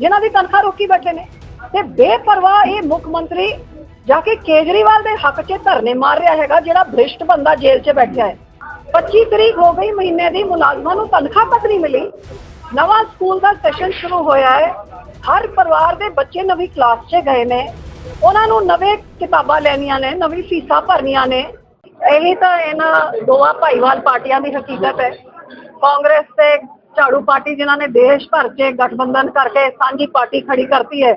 ਜਿਨ੍ਹਾਂ ਦੀ ਤਨਖਾਹ ਰੋਕੀ ਬੈਠੇ ਨੇ। ਤੇ ਬੇਪਰਵਾਹ ਇਹ ਮੁੱਖ ਮੰਤਰੀ ਜਾ ਕੇ ਕੇਜਰੀਵਾਲ ਦੇ ਹੱਕ 'ਚ ਧਰਨੇ ਮਾਰ ਰਿਹਾ ਹੈਗਾ, ਜਿਹੜਾ ਭ੍ਰਿਸ਼ਟ ਬੰਦਾ ਜੇਲ੍ਹ 'ਚ ਬੈਠਿਆ ਹੈ। 25 ਤਰੀਕ ਹੋ ਗਈ, ਮਹੀਨੇ ਦੀ ਮੁਲਾਜ਼ਮਾਂ ਨੂੰ ਤਨਖਾਹ ਤੱਕ ਨਹੀਂ ਮਿਲੀ। ਨਵਾਂ ਸਕੂਲ ਦਾ ਸੈਸ਼ਨ ਸ਼ੁਰੂ ਹੋਇਆ ਹੈ। ਹਰ ਪਰਿਵਾਰ ਦੇ ਬੱਚੇ ਨਵੀਂ ਕਲਾਸ 'ਚ ਗਏ ਨੇ। ਉਹਨਾਂ ਨੂੰ ਨਵੇਂ ਕਿਤਾਬਾਂ ਲੈਣੀਆਂ ਨੇ, ਨਵੀਂ ਫੀਸਾਂ ਭਰਨੀਆਂ ਨੇ। ਇਹੀ ਤਾਂ ਇਹਨਾਂ ਦੋਵਾਂ ਭਾਈਵਾਲ ਪਾਰਟੀਆਂ ਦੀ ਹਕੀਕਤ ਹੈ। ਕਾਂਗਰਸ ਤੇ ਝਾੜੂ ਪਾਰਟੀ ਜਿਨ੍ਹਾਂ ਨੇ ਦੇਸ਼ ਭਰ 'ਚ ਗਠਬੰਧਨ ਕਰਕੇ ਸਾਂਝੀ ਪਾਰਟੀ ਖੜੀ ਕਰਤੀ ਹੈ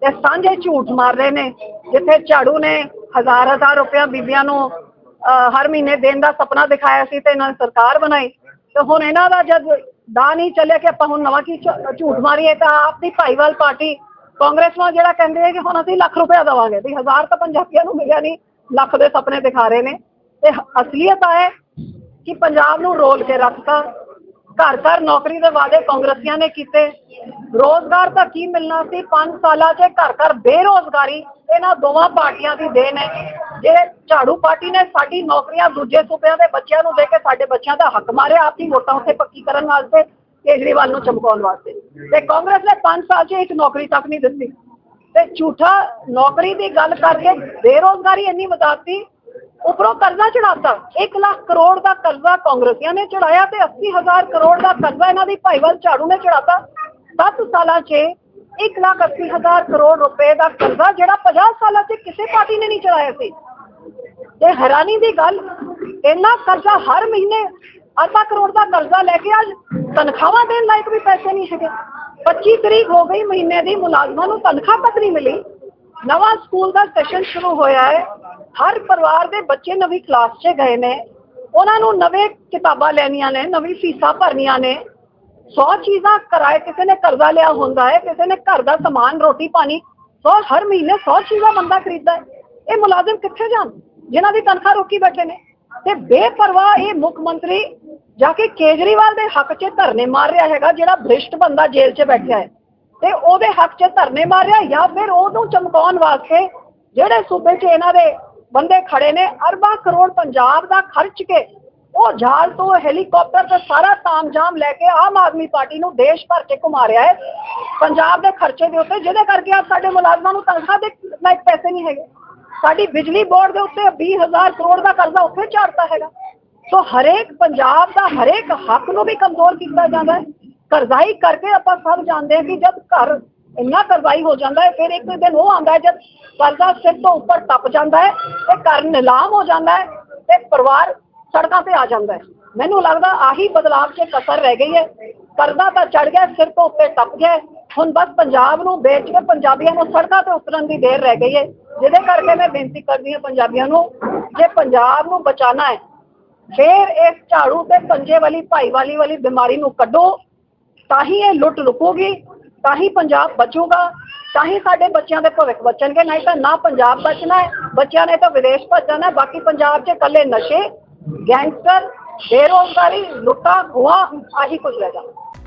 ਤੇ ਸਾਂਝੇ ਝੂਠ ਮਾਰ ਰਹੇ ਨੇ ਜਿੱਥੇ ਝਾੜੂ ਨੇ ਹਜ਼ਾਰ ਹਜ਼ਾਰ ਰੁਪਇਆ ਬੀਬੀਆਂ ਨੂੰ ਅਹ, ਹਰ ਮਹੀਨੇ ਦੇਣ ਦਾ ਸੁਪਨਾ ਦਿਖਾਇਆ ਸੀ ਤੇ ਇਹਨਾਂ ਨੇ ਸਰਕਾਰ ਬਣਾਈ। ਤੇ ਹੁਣ ਇਹਨਾਂ ਦਾ ਜਦ ਦਾ ਨਹੀਂ ਚੱਲਿਆ ਕਿ ਆਪਾਂ ਹੁਣ ਨਵਾਂ ਕੀ ਝੂਠ ਮਾਰੀਏ ਤਾਂ ਆਪ ਦੀ ਭਾਈਵਾਲ ਪਾਰਟੀ ਕਾਂਗਰਸ ਨਾਲ ਜਿਹੜਾ ਕਹਿੰਦੇ ਹੈ ਕਿ ਹੁਣ ਅਸੀਂ ਲੱਖ ਰੁਪਇਆ ਦੇਵਾਂਗੇ। ਵੀ ਹਜ਼ਾਰ ਤਾਂ ਪੰਜਾਬੀਆਂ ਨੂੰ ਮਿਲਿਆ ਨਹੀਂ ਲੱਖ ਦੇ ਸੁਪਨੇ ਦਿਖਾ ਰਹੇ ਨੇ। ਤੇ ਅਸਲੀਅਤ ਆ ਹੈ ਕਿ ਪੰਜਾਬ ਨੂੰ ਰੋਲ ਕੇ ਰੱਖਤਾ ਘਰ ਘਰ ਨੌਕਰੀ ਦੇ ਵਾਅਦੇ ਕਾਂਗਰਸੀਆਂ ਨੇ ਕੀਤੇ। ਰੋਜ਼ਗਾਰ ਤਾਂ ਕੀ ਮਿਲਣਾ ਸੀ? 5 ਸਾਲਾਂ 'ਚ ਘਰ ਘਰ ਬੇਰੋਜ਼ਗਾਰੀ ਇਹਨਾਂ ਦੋਵਾਂ ਪਾਰਟੀਆਂ ਦੀ ਦੇਣ ਹੈ। ਜੇ ਝਾੜੂ ਪਾਰਟੀ ਨੇ ਸਾਡੀ ਨੌਕਰੀਆਂ ਦੂਜੇ ਸੂਬਿਆਂ ਦੇ ਬੱਚਿਆਂ ਨੂੰ ਦੇ ਕੇ ਸਾਡੇ ਬੱਚਿਆਂ ਦਾ ਹੱਕ ਮਾਰਿਆ ਆਪਣੀ ਵੋਟਾਂ ਉੱਤੇ ਪੱਕੀ ਕਰਨ ਵਾਸਤੇ ਕੇਜਰੀਵਾਲ ਨੂੰ ਚਮਕਾਉਣ ਵਾਸਤੇ। ਤੇ ਕਾਂਗਰਸ ਨੇ 5 ਸਾਲ 'ਚ ਇੱਕ ਨੌਕਰੀ ਤੱਕ ਨਹੀਂ ਦਿੱਤੀ। ਤੇ ਝੂਠਾ ਨੌਕਰੀ ਦੀ ਗੱਲ ਕਰਕੇ ਬੇਰੋਜ਼ਗਾਰੀ ਇੰਨੀ ਵਧਾਤੀ ਉੱਪਰੋਂ ਕਰਜ਼ਾ ਚੜਾਤਾ 1 ਲੱਖ ਕਰੋੜ ਦਾ ਕਰਜ਼ਾ ਕਾਂਗਰਸੀਆਂ ਨੇ ਚੜਾਇਆ ਤੇ 80000 ਕਰੋੜ ਦਾ ਕਰਜ਼ਾ ਇਹਨਾਂ ਦੀ ਭਾਈਵਾਲ ਝਾੜੂ ਨੇ ਚੜਾਤਾ 7 ਸਾਲਾਂ 'ਚ 1 ਲੱਖ 80000 ਕਰੋੜ ਰੁਪਏ ਦਾ ਕਰਜ਼ਾ ਜਿਹੜਾ 50 ਸਾਲਾਂ 'ਚ ਕਿਸੇ ਪਾਰਟੀ ਨੇ ਨਹੀਂ ਚੜਾਇਆ ਸੀ। ਤੇ ਹੈਰਾਨੀ ਦੀ ਗੱਲ, ਇੰਨਾ ਕਰਜ਼ਾ ਹਰ ਮਹੀਨੇ ਅੱਧਾ ਕਰੋੜ ਦਾ ਕਰਜ਼ਾ ਲੈ ਕੇ ਅੱਜ ਤਨਖਾਹਾਂ ਦੇਣ ਲਾਇਕ ਵੀ ਪੈਸੇ ਨਹੀਂ ਹੈਗੇ। 25 ਤਰੀਕ ਹੋ ਗਈ ਮਹੀਨੇ ਦੀ ਮੁਲਾਜ਼ਮਾਂ ਨੂੰ ਤਨਖਾਹ ਤੱਕ ਨਹੀਂ ਮਿਲੀ। ਨਵਾਂ ਸਕੂਲ ਦਾ ਸੈਸ਼ਨ ਸ਼ੁਰੂ ਹੋਇਆ ਹੈ। ਹਰ ਪਰਿਵਾਰ ਦੇ ਬੱਚੇ ਨਵੀਂ ਕਲਾਸ 'ਚ ਗਏ ਨੇ। ਉਹਨਾਂ ਨੂੰ ਨਵੇਂ ਕਿਤਾਬਾਂ ਲੈਣੀਆਂ ਨੇ, ਨਵੀਂ ਫੀਸਾਂ ਭਰਨੀਆਂ ਨੇ। 100 ਚੀਜ਼ਾਂ ਕਰਾਏ ਕਿਸੇ ਨੇ ਕਰਜ਼ਾ ਲਿਆ ਹੁੰਦਾ ਹੈ, ਕਿਸੇ ਨੇ ਘਰ ਦਾ ਸਮਾਨ, ਰੋਟੀ ਪਾਣੀ, ਸੌ ਹਰ ਮਹੀਨੇ 100 ਚੀਜ਼ਾਂ ਬੰਦਾ ਖਰੀਦਦਾ ਹੈ। ਇਹ ਮੁਲਾਜ਼ਮ ਕਿੱਥੇ ਜਾਣ? ਜਿਨ੍ਹਾਂ ਦੀ ਤਨਖਾਹ ਰੋਕੀ ਬੈਠੇ ਨੇ। ਤੇ ਬੇਪਰਵਾਹ ਇਹ ਮੁੱਖ ਮੰਤਰੀ ਜਾ ਕੇ ਕੇਜਰੀਵਾਲ ਦੇ ਹੱਕ 'ਚ ਧਰਨੇ ਮਾਰ ਰਿਹਾ ਹੈਗਾ, ਜਿਹੜਾ ਭ੍ਰਿਸ਼ਟ ਬੰਦਾ ਜੇਲ੍ਹ 'ਚ ਬੈਠਿਆ ਹੈ। ਤੇ ਉਹਦੇ ਹੱਕ 'ਚ ਧਰਨੇ ਮਾਰ ਰਿਹਾ ਜਾਂ ਫਿਰ ਉਹਨੂੰ ਚਮਕਾਉਣ ਵਾਸਤੇ ਜਿਹੜੇ ਸੂਬੇ 'ਚ ਇਹਨਾਂ ਦੇ ਬੰਦੇ ਖੜੇ ਨੇ, ਅਰਬਾਂ ਕਰੋੜ ਪੰਜਾਬ ਦਾ ਖਰਚ ਕੇ ਉਹ ਜਹਾਜ਼ ਤੋਂ ਹੈਲੀਕਾਪਟਰ ਤੇ ਸਾਰਾ ਤਾਮਝਾਮ ਲੈ ਕੇ ਆਮ ਆਦਮੀ ਪਾਰਟੀ ਨੂੰ ਦੇਸ਼ ਭਰ ਕੇ ਘੁਮਾ ਰਿਹਾ ਹੈ। ਪੰਜਾਬ ਦੇ ਖਰਚੇ ਦੇ ਉੱਤੇ ਜਿਹਦੇ ਕਰਕੇ ਅੱਜ ਸਾਡੇ ਮੁਲਾਜ਼ਮਾਂ ਨੂੰ ਤਨਖਾਹ ਦੇ ਲਾਇਕ ਪੈਸੇ ਨਹੀਂ ਹੈਗੇ। ਸਾਡੀ ਬਿਜਲੀ ਬੋਰਡ ਦੇ ਉੱਤੇ 20000 ਕਰੋੜ ਦਾ ਕਰਜ਼ਾ ਉੱਥੇ ਝਾੜਤਾ ਹੈਗਾ। ਸੋ ਹਰੇਕ ਪੰਜਾਬ ਦਾ ਹਰੇਕ ਹੱਕ ਨੂੰ ਵੀ ਕਮਜ਼ੋਰ ਕੀਤਾ ਜਾਂਦਾ ਹੈ। ਕਰਜ਼ਾਈ ਕਰਕੇ ਆਪਾਂ ਸਭ ਜਾਣਦੇ ਹਾਂ ਕਿ ਜਦ ਘਰ ਇੰਨਾ ਕਰਜ਼ਾਈ ਹੋ ਜਾਂਦਾ ਹੈ, ਫਿਰ ਇੱਕ ਦਿਨ ਉਹ ਆਉਂਦਾ ਹੈ ਜਦ ਕਰਜ਼ਾ ਸਿਰ ਤੋਂ ਉੱਪਰ ਟੱਪ ਜਾਂਦਾ ਹੈ, ਤੇ ਘਰ ਨਿਲਾਮ ਹੋ ਜਾਂਦਾ ਹੈ, ਤੇ ਪਰਿਵਾਰ ਸੜਕਾਂ ਤੇ ਆ ਜਾਂਦਾ ਹੈ। ਮੈਨੂੰ ਲੱਗਦਾ ਆਹੀ ਬਦਲਾਵ 'ਚ ਕਸਰ ਰਹਿ ਗਈ ਹੈ। ਕਰਜ਼ਾ ਤਾਂ ਚੜ ਗਿਆ, ਸਿਰ ਤੋਂ ਉੱਤੇ ਟੱਪ ਗਿਆ ਹੁਣ ਬਸ ਪੰਜਾਬ ਨੂੰ ਵੇਚ ਕੇ ਪੰਜਾਬੀਆਂ ਨੂੰ ਸੜਕਾਂ ਤੇ ਉਤਰਨ ਦੀ ਦੇਰ ਰਹਿ ਗਈ ਹੈ। ਜਿਹਦੇ ਕਰਕੇ ਮੈਂ ਬੇਨਤੀ ਕਰਦੀ ਹਾਂ ਪੰਜਾਬੀਆਂ ਨੂੰ, ਜੇ ਪੰਜਾਬ ਨੂੰ ਬਚਾਉਣਾ ਹੈ, ਫਿਰ ਇਸ ਝਾੜੂ ਤੇ ਪੰਜੇ ਵਾਲੀ, ਭਾਈਵਾਲੀ ਵਾਲੀ ਬਿਮਾਰੀ ਨੂੰ ਕੱਢੋ, ਤਾਂ ਹੀ ਇਹ ਲੁੱਟ ਰੁਕੂਗੀ ਤਾਂ ਹੀ ਪੰਜਾਬ ਬਚੂਗਾ, ਤਾਂ ਹੀ ਸਾਡੇ ਬੱਚਿਆਂ ਦੇ ਭਵਿੱਖ ਬਚਣਗੇ, ਨਹੀਂ ਤਾਂ ਨਾ ਪੰਜਾਬ ਬਚਣਾ ਹੈ, ਬੱਚਿਆਂ ਨੇ ਤਾਂ ਵਿਦੇਸ਼ ਭੱਜਣਾ ਹੈ, ਬਾਕੀ ਪੰਜਾਬ 'ਚ ਇਕੱਲੇ ਨਸ਼ੇ, ਗੈਂਗਸਟਰ, ਬੇਰੋਜ਼ਗਾਰੀ, ਲੁੱਟਾਂ, ਖੋਹਾਂ, ਆਹੀ ਕੁਝ ਰਹਿ ਜਾਣਾ